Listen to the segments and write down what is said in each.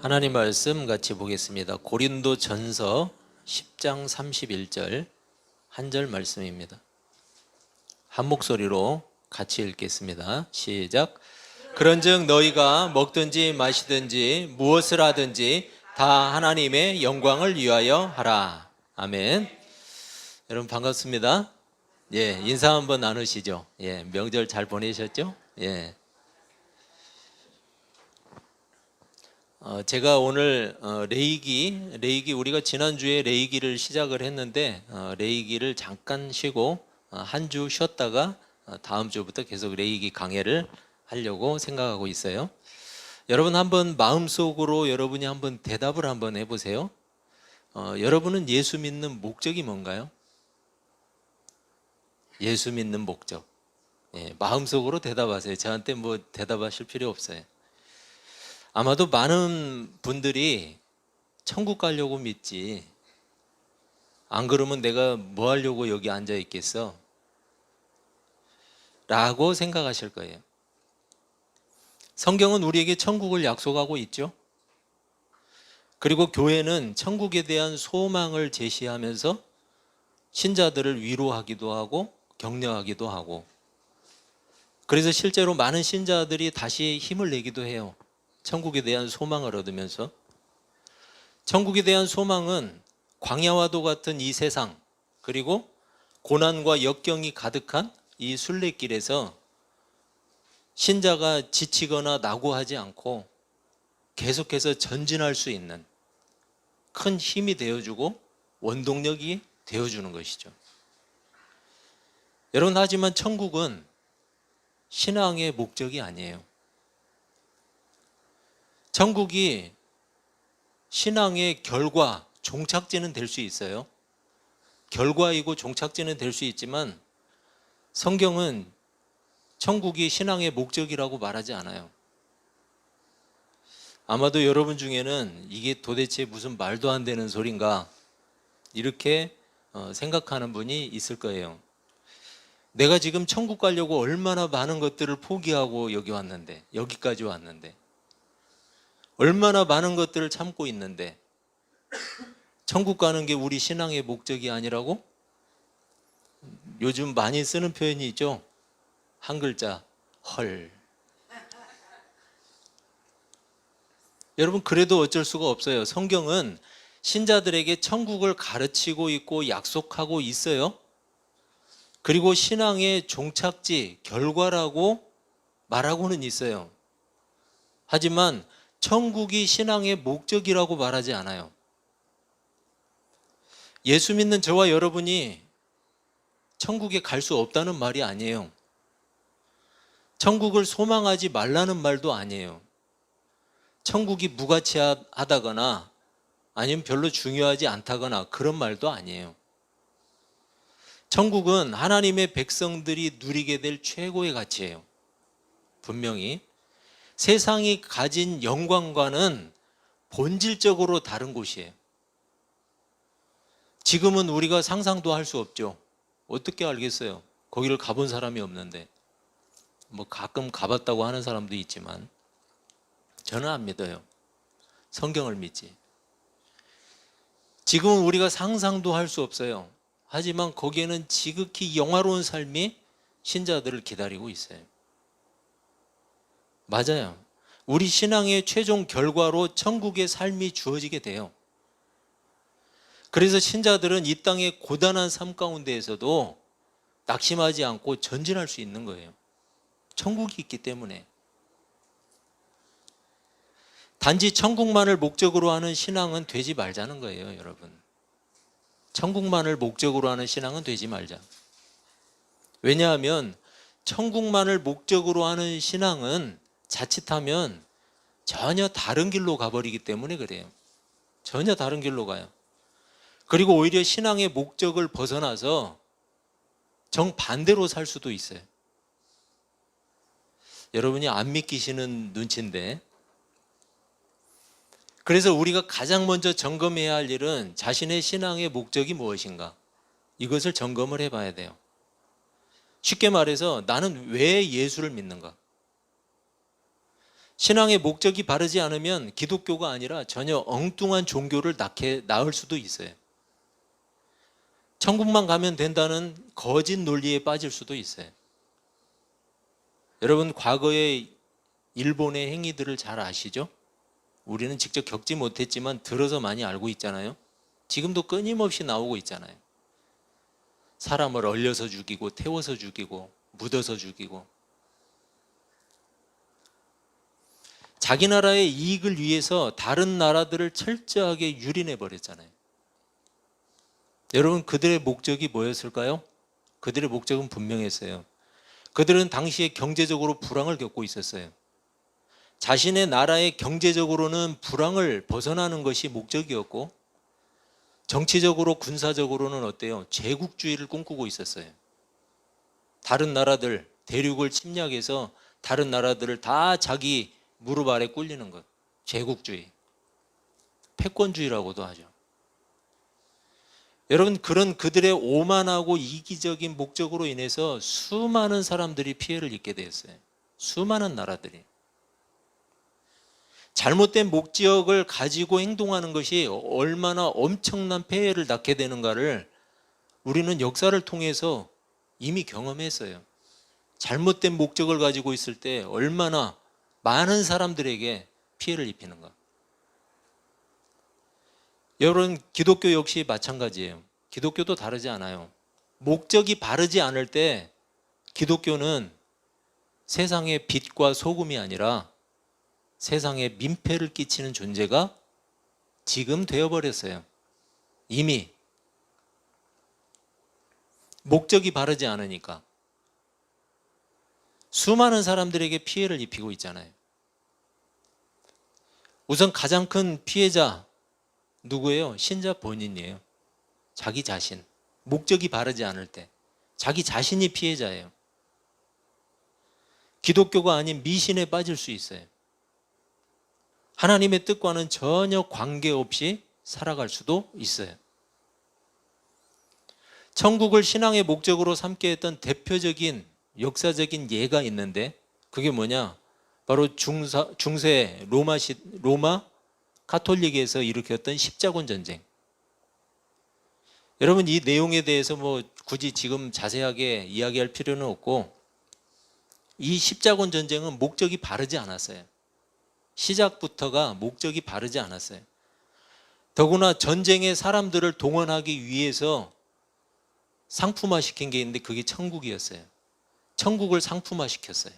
하나님 말씀 같이 보겠습니다. 고린도 전서 10장 31절 한 절 말씀입니다. 한 목소리로 같이 읽겠습니다. 시작. 그런즉 너희가 먹든지 마시든지 무엇을 하든지 다 하나님의 영광을 위하여 하라. 아멘. 여러분 반갑습니다. 예, 인사 한번 나누시죠. 예, 명절 잘 보내셨죠? 예. 어, 제가 오늘 어, 레이기, 레이기 우리가 지난주에 레이기를 시작을 했는데 어, 레이기를 잠깐 쉬고 어, 한주 쉬었다가 어, 다음 주부터 계속 레이기 강해를 하려고 생각하고 있어요. 여러분 한번 마음속으로 여러분이 한번 대답을 한번 해보세요. 어, 여러분은 예수 믿는 목적이 뭔가요? 예수 믿는 목적. 예, 마음속으로 대답하세요. 저한테 뭐 대답하실 필요 없어요. 아마도 많은 분들이 천국 가려고 믿지. 안 그러면 내가 뭐 하려고 여기 앉아 있겠어? 라고 생각하실 거예요. 성경은 우리에게 천국을 약속하고 있죠. 그리고 교회는 천국에 대한 소망을 제시하면서 신자들을 위로하기도 하고 격려하기도 하고 그래서 실제로 많은 신자들이 다시 힘을 내기도 해요. 천국에 대한 소망을 얻으면서 천국에 대한 소망은 광야와도 같은 이 세상 그리고 고난과 역경이 가득한 이 순례길에서 신자가 지치거나 낙오하지 않고 계속해서 전진할 수 있는 큰 힘이 되어주고 원동력이 되어주는 것이죠. 여러분 하지만 천국은 신앙의 목적이 아니에요. 천국이 신앙의 결과, 종착지는 될 수 있어요. 결과이고 종착지는 될 수 있지만 성경은 천국이 신앙의 목적이라고 말하지 않아요. 아마도 여러분 중에는 이게 도대체 무슨 말도 안 되는 소린가 이렇게 어, 생각하는 분이 있을 거예요. 내가 지금 천국 가려고 얼마나 많은 것들을 포기하고 여기 왔는데, 여기까지 왔는데, 얼마나 많은 것들을 참고 있는데, 천국 가는 게 우리 신앙의 목적이 아니라고? 요즘 많이 쓰는 표현이 있죠? 한 글자, 헐. 여러분, 그래도 어쩔 수가 없어요. 성경은 신자들에게 천국을 가르치고 있고 약속하고 있어요. 그리고 신앙의 종착지, 결과라고 말하고는 있어요. 하지만 천국이 신앙의 목적이라고 말하지 않아요. 예수 믿는 저와 여러분이 천국에 갈 수 없다는 말이 아니에요. 천국을 소망하지 말라는 말도 아니에요. 천국이 무가치하다거나 아니면 별로 중요하지 않다거나 그런 말도 아니에요. 천국은 하나님의 백성들이 누리게 될 최고의 가치예요. 분명히 세상이 가진 영광과는 본질적으로 다른 곳이에요. 지금은 우리가 상상도 할 수 없죠. 어떻게 알겠어요? 거기를 가본 사람이 없는데. 뭐 가끔 가봤다고 하는 사람도 있지만 저는 안 믿어요. 성경을 믿지. 지금은 우리가 상상도 할 수 없어요. 하지만 거기에는 지극히 영화로운 삶이 신자들을 기다리고 있어요. 맞아요. 우리 신앙의 최종 결과로 천국의 삶이 주어지게 돼요. 그래서 신자들은 이 땅의 고단한 삶 가운데에서도 낙심하지 않고 전진할 수 있는 거예요. 천국이 있기 때문에. 단지 천국만을 목적으로 하는 신앙은 되지 말자는 거예요, 여러분. 천국만을 목적으로 하는 신앙은 되지 말자. 왜냐하면 천국만을 목적으로 하는 신앙은 자칫하면 전혀 다른 길로 가버리기 때문에 그래요. 전혀 다른 길로 가요. 그리고 오히려 신앙의 목적을 벗어나서 정반대로 살 수도 있어요. 여러분이 안 믿기시는 눈치인데 그래서 우리가 가장 먼저 점검해야 할 일은 자신의 신앙의 목적이 무엇인가? 이것을 점검을 해 봐야 돼요. 쉽게 말해서 나는 왜 예수를 믿는가? 신앙의 목적이 바르지 않으면 기독교가 아니라 전혀 엉뚱한 종교를 낳게 낳을 수도 있어요. 천국만 가면 된다는 거짓 논리에 빠질 수도 있어요. 여러분 과거의 일본의 행위들을 잘 아시죠? 우리는 직접 겪지 못했지만 들어서 많이 알고 있잖아요. 지금도 끊임없이 나오고 있잖아요. 사람을 얼려서 죽이고 태워서 죽이고 묻어서 죽이고 자기 나라의 이익을 위해서 다른 나라들을 철저하게 유린해 버렸잖아요. 여러분 그들의 목적이 뭐였을까요? 그들의 목적은 분명했어요. 그들은 당시에 경제적으로 불황을 겪고 있었어요. 자신의 나라의 경제적으로는 불황을 벗어나는 것이 목적이었고 정치적으로 군사적으로는 어때요? 제국주의를 꿈꾸고 있었어요. 다른 나라들 대륙을 침략해서 다른 나라들을 다 자기 무릎 아래 꿀리는 것. 제국주의. 패권주의라고도 하죠. 여러분 그런 그들의 오만하고 이기적인 목적으로 인해서 수많은 사람들이 피해를 입게 되었어요. 수많은 나라들이. 잘못된 목적을 가지고 행동하는 것이 얼마나 엄청난 폐해를 낳게 되는가를 우리는 역사를 통해서 이미 경험했어요. 잘못된 목적을 가지고 있을 때 얼마나 많은 사람들에게 피해를 입히는가. 여러분, 기독교 역시 마찬가지예요. 기독교도 다르지 않아요. 목적이 바르지 않을 때 기독교는 세상의 빛과 소금이 아니라 세상에 민폐를 끼치는 존재가 지금 되어버렸어요. 이미. 목적이 바르지 않으니까. 수많은 사람들에게 피해를 입히고 있잖아요. 우선 가장 큰 피해자 누구예요? 신자 본인이에요. 자기 자신. 목적이 바르지 않을 때. 자기 자신이 피해자예요. 기독교가 아닌 미신에 빠질 수 있어요. 하나님의 뜻과는 전혀 관계없이 살아갈 수도 있어요. 천국을 신앙의 목적으로 삼게 했던 대표적인 역사적인 예가 있는데 그게 뭐냐? 바로 중사, 중세 로마 시, 로마 카톨릭에서 일으켰던 십자군 전쟁. 여러분 이 내용에 대해서 뭐 굳이 지금 자세하게 이야기할 필요는 없고 이 십자군 전쟁은 목적이 바르지 않았어요. 시작부터가 목적이 바르지 않았어요. 더구나 전쟁에 사람들을 동원하기 위해서 상품화 시킨 게 있는데 그게 천국이었어요. 천국을 상품화 시켰어요.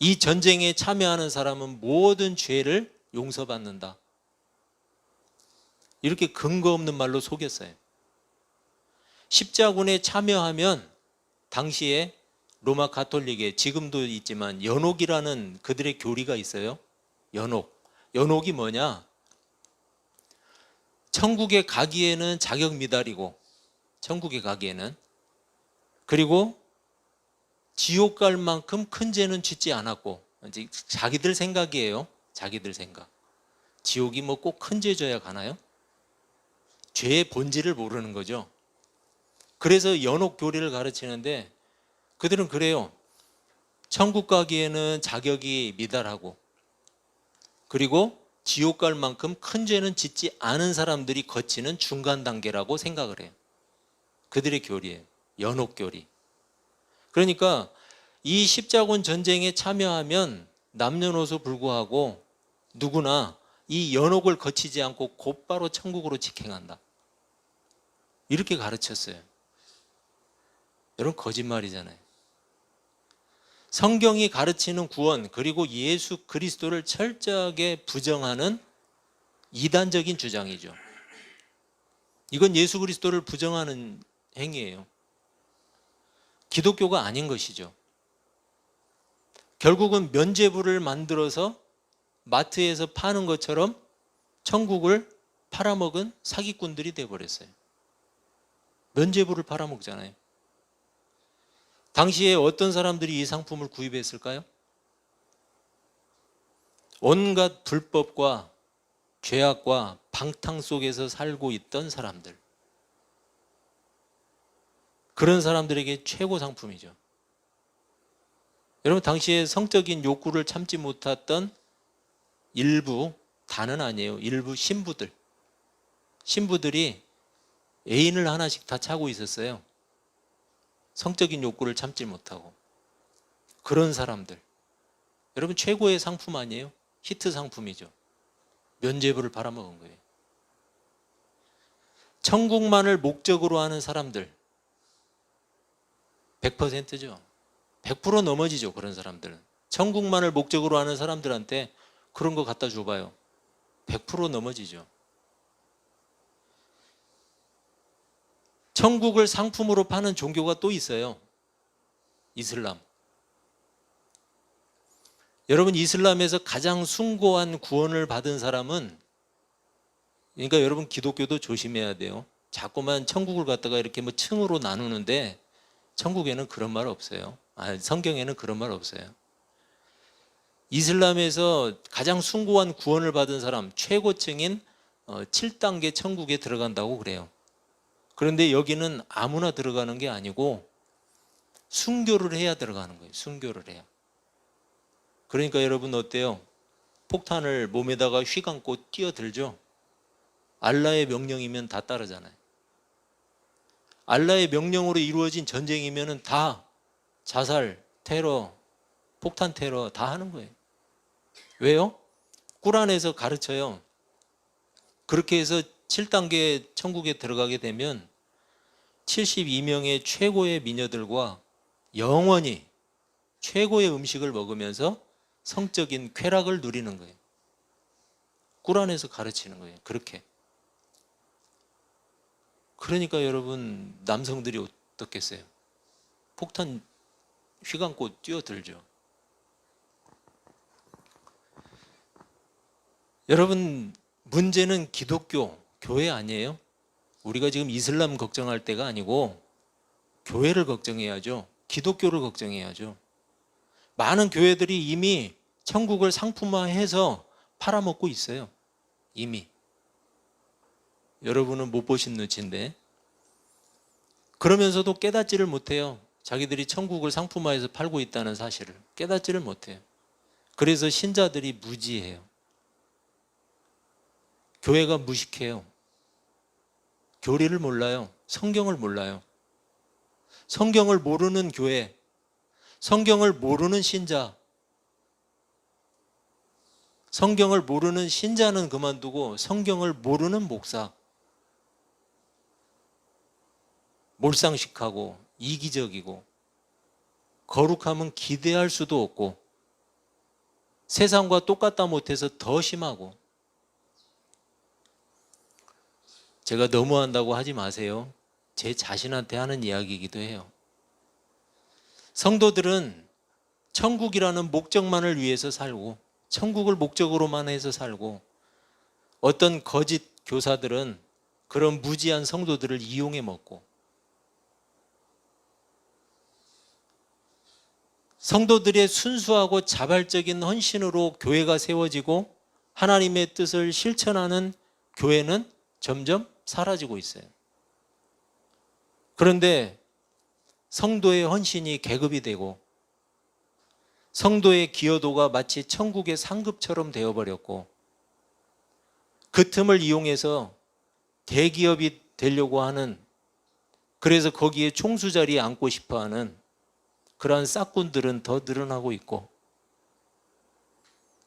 이 전쟁에 참여하는 사람은 모든 죄를 용서받는다. 이렇게 근거 없는 말로 속였어요. 십자군에 참여하면 당시에 로마 가톨릭에 지금도 있지만 연옥이라는 그들의 교리가 있어요. 연옥. 연옥이 뭐냐? 천국에 가기에는 자격 미달이고 천국에 가기에는 그리고 지옥 갈 만큼 큰 죄는 짓지 않았고 이제 자기들 생각이에요. 자기들 생각. 지옥이 뭐 꼭 큰 죄 져야 가나요? 죄의 본질을 모르는 거죠. 그래서 연옥 교리를 가르치는데 그들은 그래요. 천국 가기에는 자격이 미달하고 그리고 지옥 갈 만큼 큰 죄는 짓지 않은 사람들이 거치는 중간 단계라고 생각을 해요. 그들의 교리예요. 연옥 교리. 그러니까 이 십자군 전쟁에 참여하면 남녀노소 불구하고 누구나 이 연옥을 거치지 않고 곧바로 천국으로 직행한다. 이렇게 가르쳤어요. 여러분 거짓말이잖아요. 성경이 가르치는 구원 그리고 예수 그리스도를 철저하게 부정하는 이단적인 주장이죠. 이건 예수 그리스도를 부정하는 행위예요. 기독교가 아닌 것이죠. 결국은 면죄부를 만들어서 마트에서 파는 것처럼 천국을 팔아먹은 사기꾼들이 되어버렸어요. 면죄부를 팔아먹잖아요. 당시에 어떤 사람들이 이 상품을 구입했을까요? 온갖 불법과 죄악과 방탕 속에서 살고 있던 사람들. 그런 사람들에게 최고 상품이죠. 여러분 당시에 성적인 욕구를 참지 못했던 일부 다는 아니에요. 일부 신부들 신부들이 애인을 하나씩 다 차고 있었어요. 성적인 욕구를 참지 못하고 그런 사람들 여러분 최고의 상품 아니에요? 히트 상품이죠. 면죄부를 팔아먹은 거예요. 천국만을 목적으로 하는 사람들 100%죠. 100% 넘어지죠. 그런 사람들은. 천국만을 목적으로 하는 사람들한테 그런 거 갖다 줘봐요. 100% 넘어지죠. 천국을 상품으로 파는 종교가 또 있어요. 이슬람. 여러분 이슬람에서 가장 숭고한 구원을 받은 사람은 그러니까 여러분 기독교도 조심해야 돼요. 자꾸만 천국을 갖다가 이렇게 뭐 층으로 나누는데 천국에는 그런 말 없어요. 아, 성경에는 그런 말 없어요. 이슬람에서 가장 숭고한 구원을 받은 사람 최고층인 7단계 천국에 들어간다고 그래요. 그런데 여기는 아무나 들어가는 게 아니고 순교를 해야 들어가는 거예요. 순교를 해야. 그러니까 여러분 어때요? 폭탄을 몸에다가 휘감고 뛰어들죠? 알라의 명령이면 다 따르잖아요. 알라의 명령으로 이루어진 전쟁이면 다 자살, 테러, 폭탄 테러 다 하는 거예요. 왜요? 꾸란에서 가르쳐요. 그렇게 해서 7단계 천국에 들어가게 되면 72명의 최고의 미녀들과 영원히 최고의 음식을 먹으면서 성적인 쾌락을 누리는 거예요. 꾸란에서 가르치는 거예요. 그렇게. 그러니까 여러분 남성들이 어떻겠어요? 폭탄 휘감고 뛰어들죠. 여러분 문제는 기독교 교회 아니에요? 우리가 지금 이슬람 걱정할 때가 아니고 교회를 걱정해야죠. 기독교를 걱정해야죠. 많은 교회들이 이미 천국을 상품화해서 팔아먹고 있어요. 이미. 여러분은 못 보신 눈치인데. 그러면서도 깨닫지를 못해요. 자기들이 천국을 상품화해서 팔고 있다는 사실을 깨닫지를 못해요. 그래서 신자들이 무지해요. 교회가 무식해요. 교리를 몰라요. 성경을 몰라요. 성경을 모르는 교회, 성경을 모르는 신자, 성경을 모르는 신자는 그만두고 성경을 모르는 목사, 몰상식하고 이기적이고 거룩함은 기대할 수도 없고 세상과 똑같다 못해서 더 심하고 제가 너무한다고 하지 마세요. 제 자신한테 하는 이야기이기도 해요. 성도들은 천국이라는 목적만을 위해서 살고 천국을 목적으로만 해서 살고 어떤 거짓 교사들은 그런 무지한 성도들을 이용해 먹고 성도들의 순수하고 자발적인 헌신으로 교회가 세워지고 하나님의 뜻을 실천하는 교회는 점점 사라지고 있어요. 그런데 성도의 헌신이 계급이 되고 성도의 기여도가 마치 천국의 상급처럼 되어버렸고 그 틈을 이용해서 대기업이 되려고 하는 그래서 거기에 총수 자리에 앉고 싶어 하는 그러한 싹군들은 더 늘어나고 있고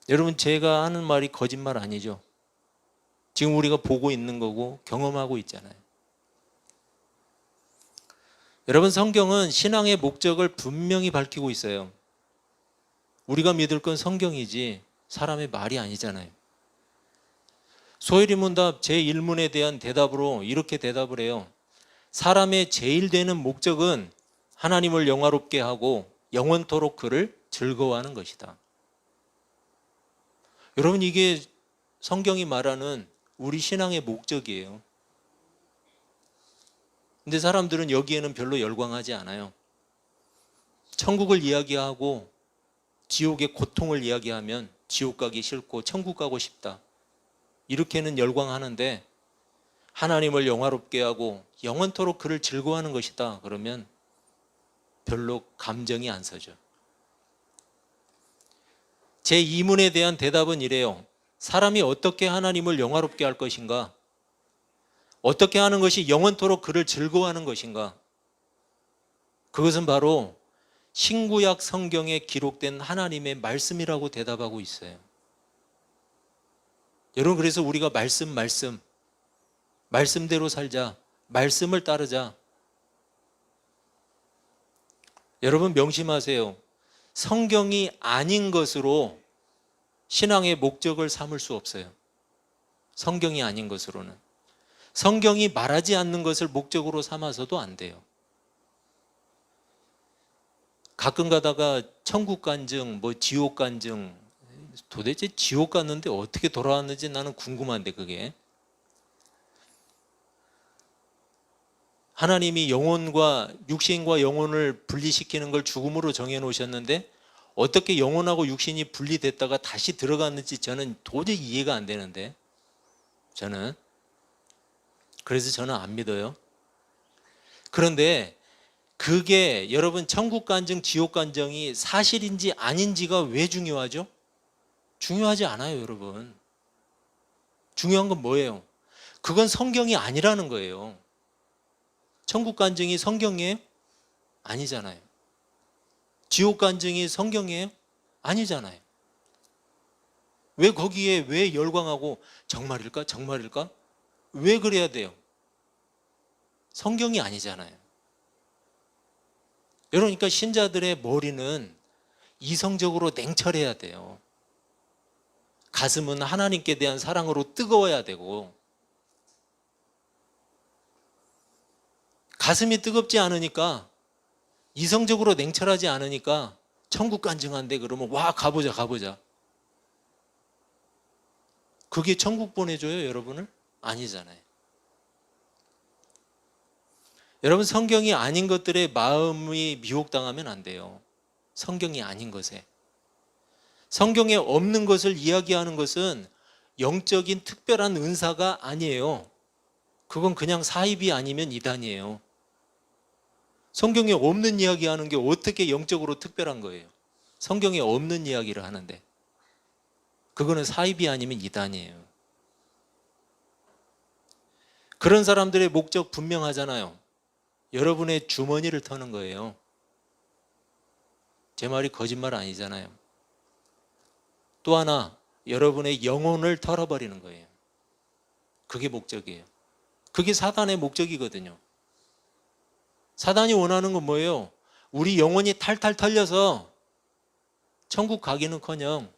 여러분 제가 하는 말이 거짓말 아니죠. 지금 우리가 보고 있는 거고 경험하고 있잖아요. 여러분 성경은 신앙의 목적을 분명히 밝히고 있어요. 우리가 믿을 건 성경이지 사람의 말이 아니잖아요. 소혜리 문답 제1문에 대한 대답으로 이렇게 대답을 해요. 사람의 제일 되는 목적은 하나님을 영화롭게 하고 영원토록 그를 즐거워하는 것이다. 여러분 이게 성경이 말하는 우리 신앙의 목적이에요. 근데 사람들은 여기에는 별로 열광하지 않아요. 천국을 이야기하고 지옥의 고통을 이야기하면 지옥 가기 싫고 천국 가고 싶다. 이렇게는 열광하는데 하나님을 영화롭게 하고 영원토록 그를 즐거워하는 것이다. 그러면 별로 감정이 안 서죠. 제 2문에 대한 대답은 이래요. 사람이 어떻게 하나님을 영화롭게 할 것인가? 어떻게 하는 것이 영원토록 그를 즐거워하는 것인가? 그것은 바로 신구약 성경에 기록된 하나님의 말씀이라고 대답하고 있어요. 여러분 그래서 우리가 말씀 말씀 말씀대로 살자. 말씀을 따르자. 여러분 명심하세요. 성경이 아닌 것으로 신앙의 목적을 삼을 수 없어요. 성경이 아닌 것으로는. 성경이 말하지 않는 것을 목적으로 삼아서도 안 돼요. 가끔 가다가 천국 간증, 뭐 지옥 간증, 도대체 지옥 갔는데 어떻게 돌아왔는지 나는 궁금한데 그게. 하나님이 영혼과 육신과 영혼을 분리시키는 걸 죽음으로 정해 놓으셨는데 어떻게 영혼하고 육신이 분리됐다가 다시 들어갔는지 저는 도저히 이해가 안 되는데 저는 그래서 저는 안 믿어요. 그런데 그게 여러분 천국 간증, 지옥 간증이 사실인지 아닌지가 왜 중요하죠? 중요하지 않아요, 여러분. 중요한 건 뭐예요? 그건 성경이 아니라는 거예요. 천국 간증이 성경이에요? 아니잖아요. 지옥 간증이 성경이에요? 아니잖아요. 왜 거기에 왜 열광하고 정말일까? 정말일까? 왜 그래야 돼요? 성경이 아니잖아요. 그러니까 신자들의 머리는 이성적으로 냉철해야 돼요. 가슴은 하나님께 대한 사랑으로 뜨거워야 되고 가슴이 뜨겁지 않으니까 이성적으로 냉철하지 않으니까 천국 간증한데 그러면 와 가보자 가보자. 그게 천국 보내줘요 여러분을? 아니잖아요. 여러분 성경이 아닌 것들에 마음이 미혹당하면 안 돼요. 성경이 아닌 것에. 성경에 없는 것을 이야기하는 것은 영적인 특별한 은사가 아니에요. 그건 그냥 사입이 아니면 이단이에요 성경에 없는 이야기 하는 게 어떻게 영적으로 특별한 거예요? 성경에 없는 이야기를 하는데 그거는 사입이 아니면 이단이에요. 그런 사람들의 목적 분명하잖아요. 여러분의 주머니를 터는 거예요. 제 말이 거짓말 아니잖아요. 또 하나 여러분의 영혼을 털어버리는 거예요. 그게 목적이에요. 그게 사단의 목적이거든요. 사단이 원하는 건 뭐예요? 우리 영혼이 탈탈 털려서 천국 가기는커녕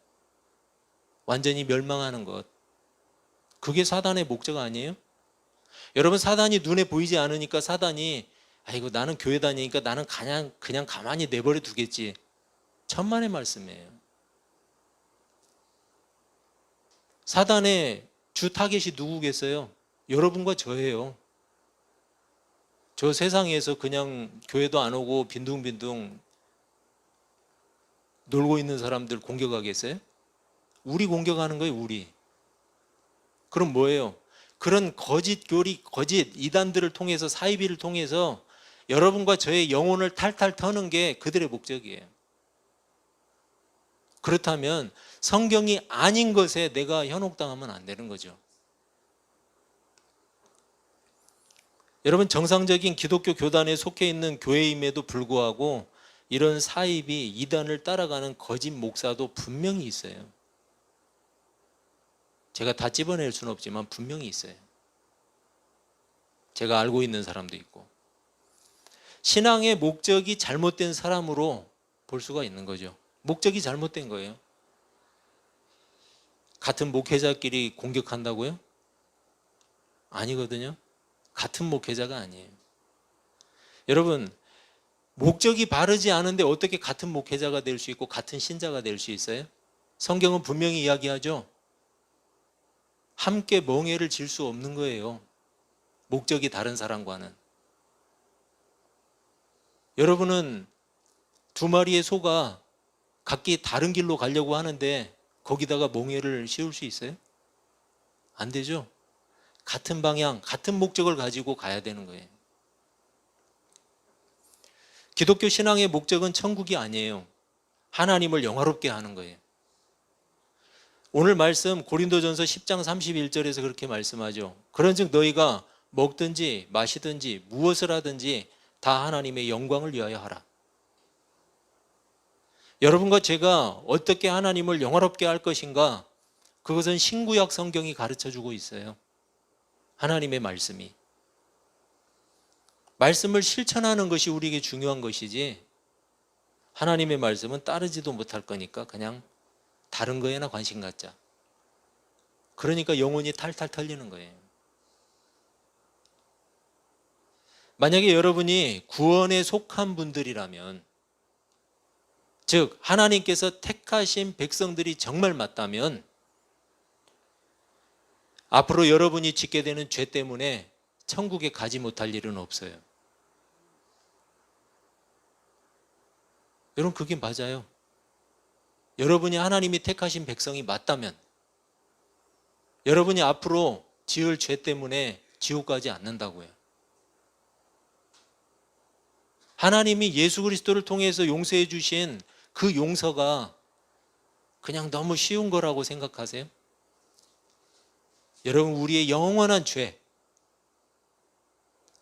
완전히 멸망하는 것. 그게 사단의 목적 아니에요? 여러분 사단이 눈에 보이지 않으니까 사단이 아이고 나는 교회 다니니까 나는 그냥 그냥 가만히 내버려 두겠지. 천만의 말씀이에요. 사단의 주 타겟이 누구겠어요? 여러분과 저예요. 저 세상에서 그냥 교회도 안 오고 빈둥빈둥 놀고 있는 사람들 공격하겠어요? 우리 공격하는 거예요, 우리. 그럼 뭐예요? 그런 거짓 교리, 거짓 이단들을 통해서 사이비를 통해서 여러분과 저의 영혼을 탈탈 터는 게 그들의 목적이에요. 그렇다면 성경이 아닌 것에 내가 현혹당하면 안 되는 거죠. 여러분 정상적인 기독교 교단에 속해 있는 교회임에도 불구하고 이런 사입이 이단을 따라가는 거짓 목사도 분명히 있어요. 제가 다 집어낼 수는 없지만 분명히 있어요. 제가 알고 있는 사람도 있고. 신앙의 목적이 잘못된 사람으로 볼 수가 있는 거죠. 목적이 잘못된 거예요. 같은 목회자끼리 공격한다고요? 아니거든요. 같은 목회자가 아니에요. 여러분, 목적이 바르지 않은데 어떻게 같은 목회자가 될 수 있고 같은 신자가 될 수 있어요? 성경은 분명히 이야기하죠. 함께 멍해를 질 수 없는 거예요. 목적이 다른 사람과는. 여러분은 두 마리의 소가 각기 다른 길로 가려고 하는데 거기다가 멍해를 씌울 수 있어요? 안 되죠? 같은 방향, 같은 목적을 가지고 가야 되는 거예요. 기독교 신앙의 목적은 천국이 아니에요. 하나님을 영화롭게 하는 거예요. 오늘 말씀 고린도전서 10장 31절에서 그렇게 말씀하죠. 그런즉 너희가 먹든지 마시든지 무엇을 하든지 다 하나님의 영광을 위하여 하라. 여러분과 제가 어떻게 하나님을 영화롭게 할 것인가? 그것은 신구약 성경이 가르쳐 주고 있어요. 하나님의 말씀이. 말씀을 실천하는 것이 우리에게 중요한 것이지 하나님의 말씀은 따르지도 못할 거니까 그냥 다른 거에나 관심 갖자. 그러니까 영혼이 탈탈 털리는 거예요. 만약에 여러분이 구원에 속한 분들이라면 즉 하나님께서 택하신 백성들이 정말 맞다면 앞으로 여러분이 짓게 되는 죄 때문에 천국에 가지 못할 일은 없어요. 여러분 그게 맞아요. 여러분이 하나님이 택하신 백성이 맞다면 여러분이 앞으로 지을 죄 때문에 지옥 가지 않는다고요. 하나님이 예수 그리스도를 통해서 용서해 주신 그 용서가 그냥 너무 쉬운 거라고 생각하세요? 여러분 우리의 영원한 죄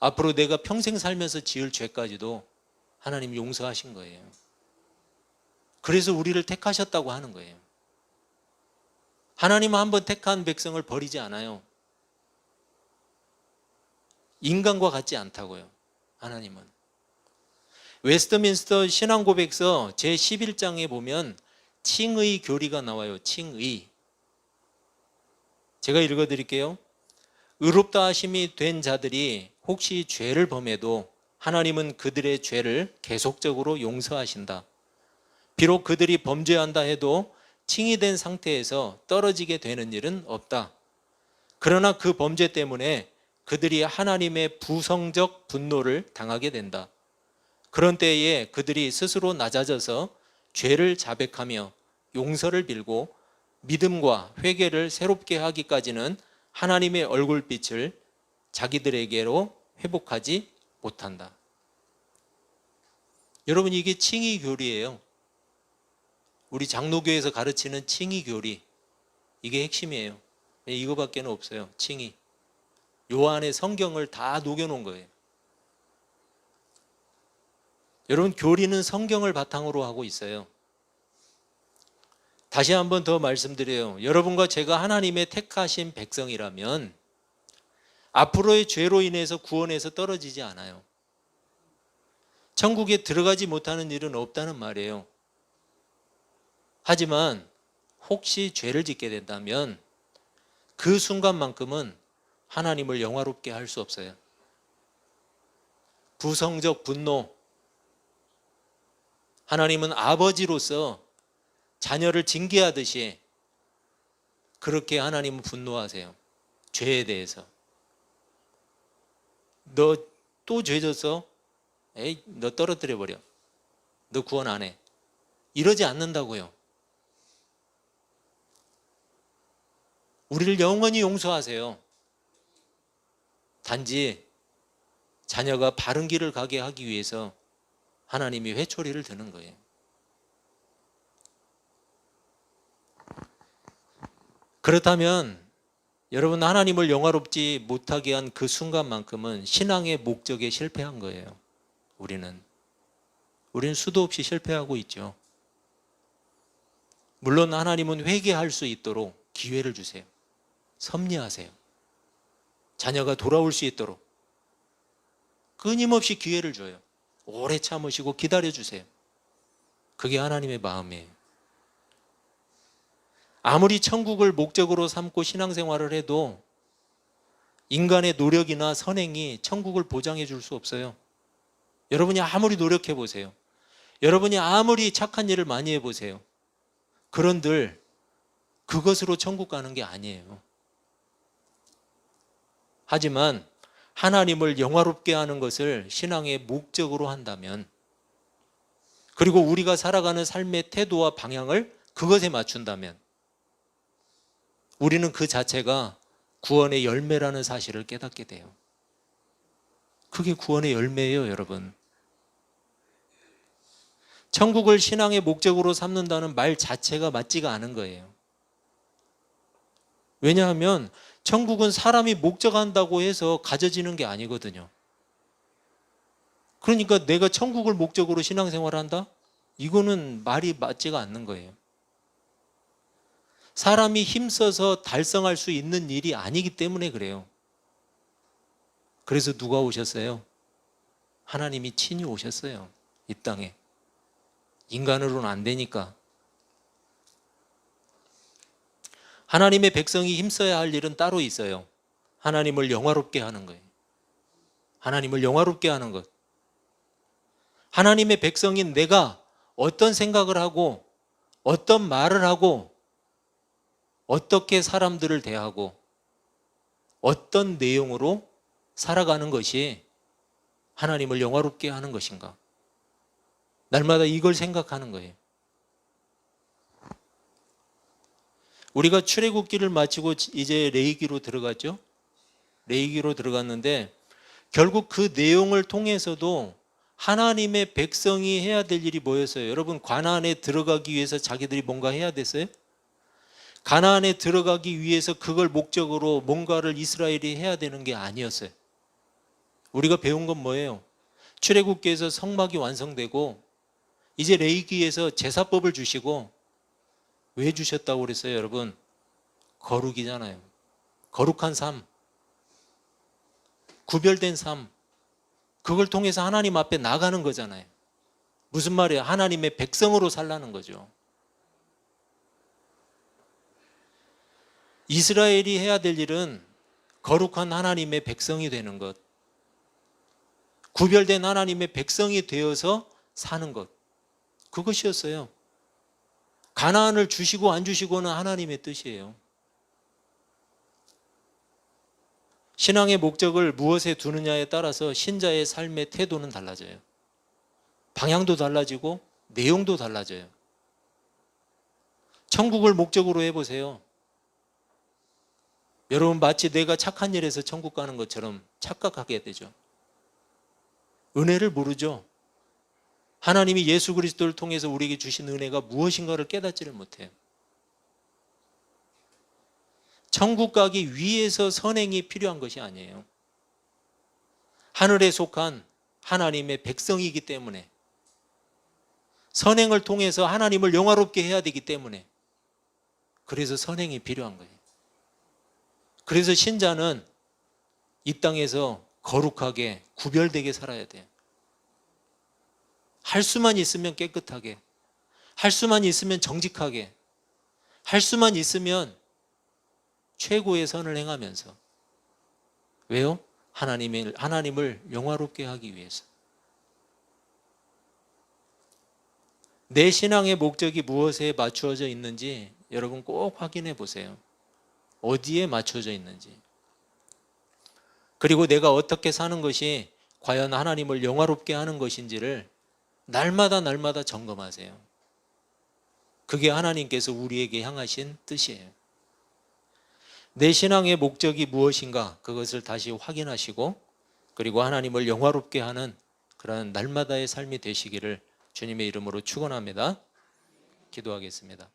앞으로 내가 평생 살면서 지을 죄까지도 하나님이 용서하신 거예요. 그래서 우리를 택하셨다고 하는 거예요. 하나님은 한번 택한 백성을 버리지 않아요. 인간과 같지 않다고요. 하나님은. 웨스트민스터 신앙고백서 제11장에 보면 칭의 교리가 나와요. 칭의. 제가 읽어 드릴게요. 의롭다 하심이 된 자들이 혹시 죄를 범해도 하나님은 그들의 죄를 계속적으로 용서하신다. 비록 그들이 범죄한다 해도 칭이 된 상태에서 떨어지게 되는 일은 없다. 그러나 그 범죄 때문에 그들이 하나님의 부성적 분노를 당하게 된다. 그런 때에 그들이 스스로 낮아져서 죄를 자백하며 용서를 빌고 믿음과 회개를 새롭게 하기까지는 하나님의 얼굴빛을 자기들에게로 회복하지 못한다. 여러분 이게 칭의 교리예요. 우리 장로교에서 가르치는 칭의 교리. 이게 핵심이에요. 이거밖에는 없어요. 칭의. 요 안에 성경을 다 녹여 놓은 거예요. 여러분 교리는 성경을 바탕으로 하고 있어요. 다시 한번 더 말씀드려요. 여러분과 제가 하나님의 택하신 백성이라면 앞으로의 죄로 인해서 구원에서 떨어지지 않아요. 천국에 들어가지 못하는 일은 없다는 말이에요. 하지만 혹시 죄를 짓게 된다면 그 순간만큼은 하나님을 영화롭게 할 수 없어요. 부성적 분노. 하나님은 아버지로서 자녀를 징계하듯이 그렇게 하나님은 분노하세요. 죄에 대해서. 너 또 죄졌어? 에이, 너 떨어뜨려 버려. 너 구원 안 해. 이러지 않는다고요. 우리를 영원히 용서하세요. 단지 자녀가 바른 길을 가게 하기 위해서 하나님이 회초리를 드는 거예요. 그렇다면 여러분 하나님을 영화롭지 못하게 한 그 순간만큼은 신앙의 목적에 실패한 거예요. 우리는 우리는 수도 없이 실패하고 있죠. 물론 하나님은 회개할 수 있도록 기회를 주세요. 섭리하세요. 자녀가 돌아올 수 있도록 끊임없이 기회를 줘요. 오래 참으시고 기다려 주세요. 그게 하나님의 마음이에요. 아무리 천국을 목적으로 삼고 신앙생활을 해도 인간의 노력이나 선행이 천국을 보장해 줄 수 없어요. 여러분이 아무리 노력해 보세요. 여러분이 아무리 착한 일을 많이 해 보세요. 그런들 그것으로 천국 가는 게 아니에요. 하지만 하나님을 영화롭게 하는 것을 신앙의 목적으로 한다면 그리고 우리가 살아가는 삶의 태도와 방향을 그것에 맞춘다면 우리는 그 자체가 구원의 열매라는 사실을 깨닫게 돼요. 그게 구원의 열매예요, 여러분. 천국을 신앙의 목적으로 삼는다는 말 자체가 맞지가 않은 거예요. 왜냐하면 천국은 사람이 목적한다고 해서 가져지는 게 아니거든요. 그러니까 내가 천국을 목적으로 신앙생활을 한다? 이거는 말이 맞지가 않는 거예요. 사람이 힘써서 달성할 수 있는 일이 아니기 때문에 그래요. 그래서 누가 오셨어요? 하나님이 친히 오셨어요. 이 땅에. 인간으로는 안 되니까. 하나님의 백성이 힘써야 할 일은 따로 있어요. 하나님을 영화롭게 하는 거예요. 하나님을 영화롭게 하는 것. 하나님의 백성인 내가 어떤 생각을 하고 어떤 말을 하고 어떻게 사람들을 대하고 어떤 내용으로 살아가는 것이 하나님을 영화롭게 하는 것인가? 날마다 이걸 생각하는 거예요. 우리가 출애굽기를 마치고 이제 레이기로 들어갔죠. 레이기로 들어갔는데 결국 그 내용을 통해서도 하나님의 백성이 해야 될 일이 뭐였어요? 여러분 가나안에 들어가기 위해서 자기들이 뭔가 해야 됐어요? 가나안에 들어가기 위해서 그걸 목적으로 뭔가를 이스라엘이 해야 되는 게 아니었어요. 우리가 배운 건 뭐예요? 출애굽기에서 성막이 완성되고 이제 레이기에서 제사법을 주시고 왜 주셨다고 그랬어요, 여러분? 거룩이잖아요. 거룩한 삶. 구별된 삶. 그걸 통해서 하나님 앞에 나가는 거잖아요. 무슨 말이에요? 하나님의 백성으로 살라는 거죠. 이스라엘이 해야 될 일은 거룩한 하나님의 백성이 되는 것. 구별된 하나님의 백성이 되어서 사는 것. 그것이었어요. 가나안을 주시고 안 주시고는 하나님의 뜻이에요. 신앙의 목적을 무엇에 두느냐에 따라서 신자의 삶의 태도는 달라져요. 방향도 달라지고 내용도 달라져요. 천국을 목적으로 해보세요. 여러분 마치 내가 착한 일에서 천국 가는 것처럼 착각하게 되죠. 은혜를 모르죠. 하나님이 예수 그리스도를 통해서 우리에게 주신 은혜가 무엇인가를 깨닫지를 못해요. 천국 가기 위해서 선행이 필요한 것이 아니에요. 하늘에 속한 하나님의 백성이기 때문에 선행을 통해서 하나님을 영화롭게 해야 되기 때문에 그래서 선행이 필요한 거예요. 그래서 신자는 이 땅에서 거룩하게 구별되게 살아야 돼요. 할 수만 있으면 깨끗하게, 할 수만 있으면 정직하게, 할 수만 있으면 최고의 선을 행하면서 왜요? 하나님을 하나님을 영화롭게 하기 위해서. 내 신앙의 목적이 무엇에 맞추어져 있는지 여러분 꼭 확인해 보세요. 어디에 맞춰져 있는지. 그리고 내가 어떻게 사는 것이 과연 하나님을 영화롭게 하는 것인지를 날마다 날마다 점검하세요. 그게 하나님께서 우리에게 향하신 뜻이에요. 내 신앙의 목적이 무엇인가 그것을 다시 확인하시고 그리고 하나님을 영화롭게 하는 그런 날마다의 삶이 되시기를 주님의 이름으로 축원합니다. 기도하겠습니다.